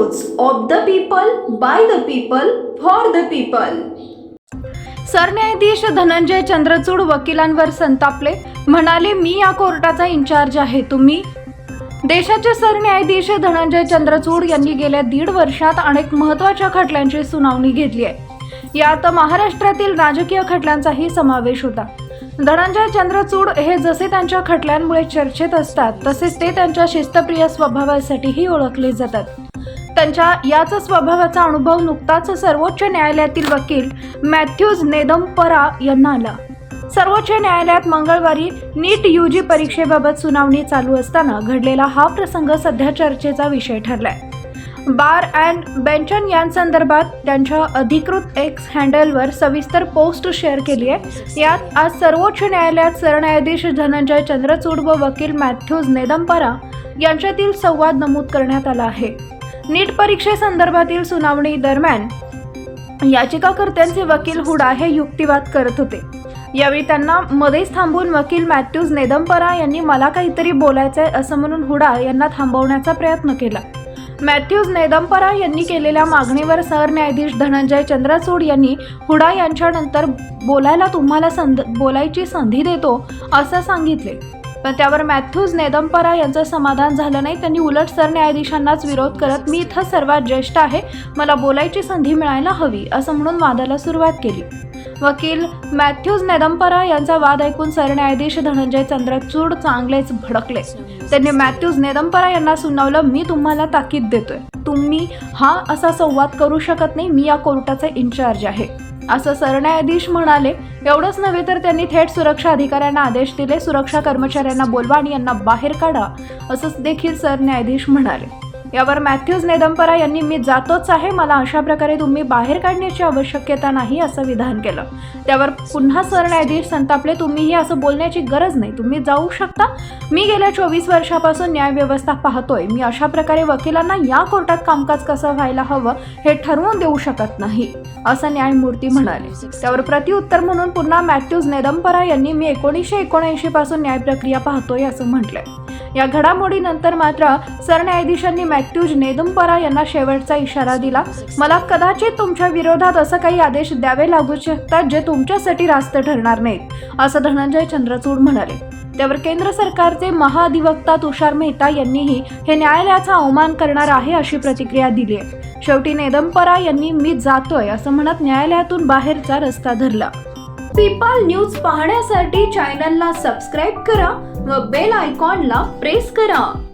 News of the people by the people for the people सरन्यायाधीश धनंजय चंद्रचूड वकिलांवर संतापले. म्हणाले मी या कोर्टाचा इन्चार्ज आहे. तुम्ही देशाचे सरन्यायाधीश धनंजय चंद्रचूड यांनी गेल्या दीड वर्षात अनेक महत्त्वाच्या खटल्यांची सुनावणी घेतली आहे. यात महाराष्ट्रातील राजकीय खटल्यांचाही समावेश होता. धनंजय चंद्रचूड हे जसे त्यांच्या खटल्यांमुळे चर्चेत असतात तसेच ते त्यांच्या शिस्तप्रिय स्वभावासाठीही ओळखले जातात. त्यांच्या याच स्वभावाचा अनुभव नुकताच सर्वोच्च न्यायालयातील वकील मॅथ्यूज नेदमपरा यांना आला. सर्वोच्च न्यायालयात मंगळवारी नीट यू जी परीक्षेबाबत सुनावणी चालू असताना घडलेला हा प्रसंग सध्या चर्चेचा विषय ठरलाय. बार अँड बेंचन यांसंदर्भात त्यांच्या अधिकृत एक्स हँडलवर सविस्तर पोस्ट शेअर केली आहे. यात आज सर्वोच्च न्यायालयात सरन्यायाधीश धनंजय चंद्रचूड व वकील मॅथ्यूज नेदंपरा यांच्यातील संवाद नमूद करण्यात आला आहे. नीट परीक्षेसंदर्भातील सुनावणी दरम्यान याचिकाकर्त्यांचे वकील हुडा हे युक्तिवाद करत होते. यावेळी त्यांना मध्येच थांबून वकील मॅथ्यूज नेदंपरा यांनी मला काहीतरी बोलायचंय असं म्हणून हुडा यांना थांबवण्याचा प्रयत्न केला. मॅथ्यूज नेदंपरा यांनी केलेल्या मागणीवर सरन्यायाधीश धनंजय चंद्रचूड यांनी हुडा यांच्यानंतर बोलायला तुम्हाला संध बोलायची संधी देतो असं सांगितले. पण त्यावर मॅथ्यूज नेदंपरा यांचं समाधान झालं नाही. त्यांनी उलट सरन्यायाधीशांनाच विरोध करत मी इथं सर्वात ज्येष्ठ आहे. मला बोलायची संधी मिळायला हवी. असं म्हणून वादाला सुरुवात केली. वकील मॅथ्यूज नेदंपरा यांचा वाद ऐकून सरन्यायाधीश धनंजय चंद्रचूड चांगलेच भडकले. त्यांनी मॅथ्यूज नेदंपरा यांना सुनावलं मी तुम्हाला ताकीद देतोय. तुम्ही हा असा संवाद करू शकत नाही. मी या कोर्टाचा इन्चार्ज आहे. असं सरन्यायाधीश म्हणाले एवढंच नव्हे तर त्यांनी थेट सुरक्षा अधिकाऱ्यांना आदेश दिले सुरक्षा कर्मचाऱ्यांना बोलवा आणि यांना बाहेर काढा असंच देखील सरन्यायाधीश म्हणाले. यावर मॅथ्यूज नेदंपरा यांनी मी जातोच आहे मला अशा प्रकारे तुम्ही बाहेर काढण्याची आवश्यकता नाही असं विधान केलं. त्यावर पुन्हा सरन्यायाधीश संतापले तुम्हीही असं बोलण्याची गरज नाही. तुम्ही जाऊ शकता. मी गेल्या चोवीस वर्षापासून न्यायव्यवस्था पाहतोय. मी अशा प्रकारे वकिलांना या कोर्टात कामकाज कसं व्हायला हवं हे ठरवून देऊ शकत नाही असं न्यायमूर्ती म्हणाले. त्यावर प्रतिउत्तर म्हणून पुन्हा मॅथ्यूज नेदंपरा यांनी मी एकोणीसशे एकोणऐंशी पासून न्याय प्रक्रिया पाहतोय असं म्हटलंय. या घडामोडीनंतर मात्र सरन्यायाधीशांनी मॅथ्यूज नेदुमपरा यांना शेवटचा इशारा दिला. मला कदाचित तुमच्या विरोधात असं काही आदेश द्यावे लागू शकतात जे तुमच्यासाठी रास्त ठरणार नाहीत असं धनंजय चंद्रचूड म्हणाले. त्यावर केंद्र सरकारचे महाधिवक्ता तुषार मेहता यांनीही हे न्यायालयाचा अवमान करणार आहे अशी प्रतिक्रिया दिली आहे. शेवटी नेदंपरा यांनी मी जातोय असं म्हणत न्यायालयातून बाहेरचा रस्ता धरला. पीपल न्यूज पाहण्यासाठी चॅनलला सबस्क्राईब करा व बेल आयकॉनला प्रेस करा.